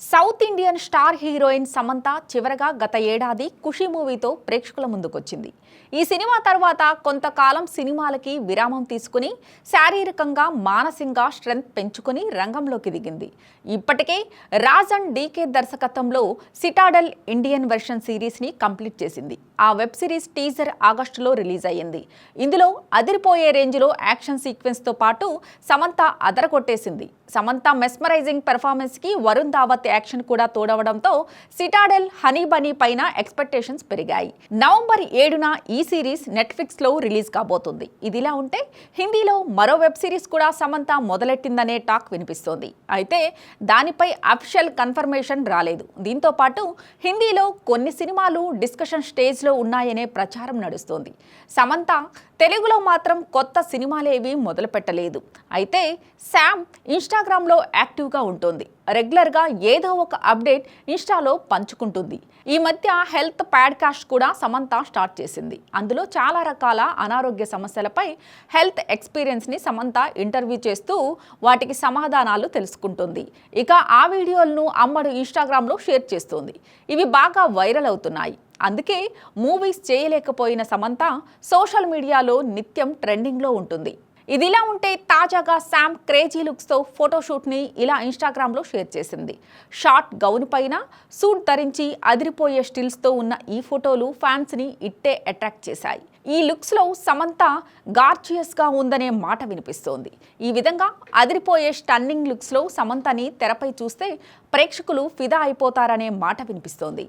South Indian star heroine Samantha చివరగా గత ఏడాది ఖుషి మూవీతో ప్రేక్షకుల ముందుకొచ్చింది. ఈ సినిమా తర్వాత కొంతకాలం సినిమాలకి విరామం తీసుకుని శారీరకంగా మానసికంగా స్ట్రెంగ్త్ పెంచుకుని రంగంలోకి దిగింది. ఇప్పటికే రాజన్ డీకే దర్శకత్వంలో సిటాడల్ ఇండియన్ వెర్షన్ సిరీస్ని కంప్లీట్ చేసింది. ఆ వెబ్ సిరీస్ టీజర్ ఆగస్టులో రిలీజ్ అయ్యింది. ఇందులో అదిరిపోయే రేంజ్లో యాక్షన్ సీక్వెన్స్తో పాటు సమంత అదరగొట్టేసింది. సమంత మెస్మరైజింగ్ పెర్ఫార్మెన్స్కి వరుణ్ యాక్షన్ కూడా తోడవడంతో సిటాడెల్ హనీ బనీ పైన ఎక్స్పెక్టేషన్స్ పెరిగాయి. నవంబర్ ఏడున ఈ సిరీస్ నెట్ఫ్లిక్స్లో రిలీజ్ కాబోతుంది. ఇదిలా ఉంటే హిందీలో మరో వెబ్ సిరీస్ కూడా సమంత మొదలెట్టిందనే టాక్ వినిపిస్తోంది. అయితే దానిపై అఫిషియల్ కన్ఫర్మేషన్ రాలేదు. దీంతో పాటు హిందీలో కొన్ని సినిమాలు డిస్కషన్ స్టేజ్లో ఉన్నాయనే ప్రచారం నడుస్తోంది. సమంత తెలుగులో మాత్రం కొత్త సినిమాలేవి మొదలుపెట్టలేదు. అయితే శామ్ ఇన్స్టాగ్రామ్లో యాక్టివ్గా ఉంటుంది. రెగ్యులర్గా ఏ ఏదో ఒక అప్డేట్ ఇన్స్టాలో పంచుకుంటుంది. ఈ మధ్య హెల్త్ ప్యాడ్కాస్ట్ కూడా సమంత స్టార్ట్ చేసింది. అందులో చాలా రకాల అనారోగ్య సమస్యలపై హెల్త్ ఎక్స్పీరియన్స్ని సమంత ఇంటర్వ్యూ చేస్తూ వాటికి సమాధానాలు తెలుసుకుంటుంది. ఇక ఆ వీడియోలను అమ్మడు ఇన్స్టాగ్రామ్లో షేర్ చేస్తుంది. ఇవి బాగా వైరల్ అవుతున్నాయి. అందుకే మూవీస్ చేయలేకపోయిన సమంత సోషల్ మీడియాలో నిత్యం ట్రెండింగ్లో ఉంటుంది. ఇదిలా ఉంటే తాజాగా శామ్ క్రేజీ లుక్స్తో ఫోటోషూట్ని ఇలా ఇన్స్టాగ్రామ్లో షేర్ చేసింది. షార్ట్ గౌన్ పైన సూట్ ధరించి అదిరిపోయే స్టిల్స్తో ఉన్న ఈ ఫోటోలు ఫ్యాన్స్ని ఇట్టే అట్రాక్ట్ చేశాయి. ఈ లుక్స్లో సమంత గార్జియస్గా ఉందనే మాట వినిపిస్తోంది. ఈ విధంగా అదిరిపోయే స్టన్నింగ్ లుక్స్లో సమంతని తెరపై చూస్తే ప్రేక్షకులు ఫిదా అయిపోతారనే మాట వినిపిస్తోంది.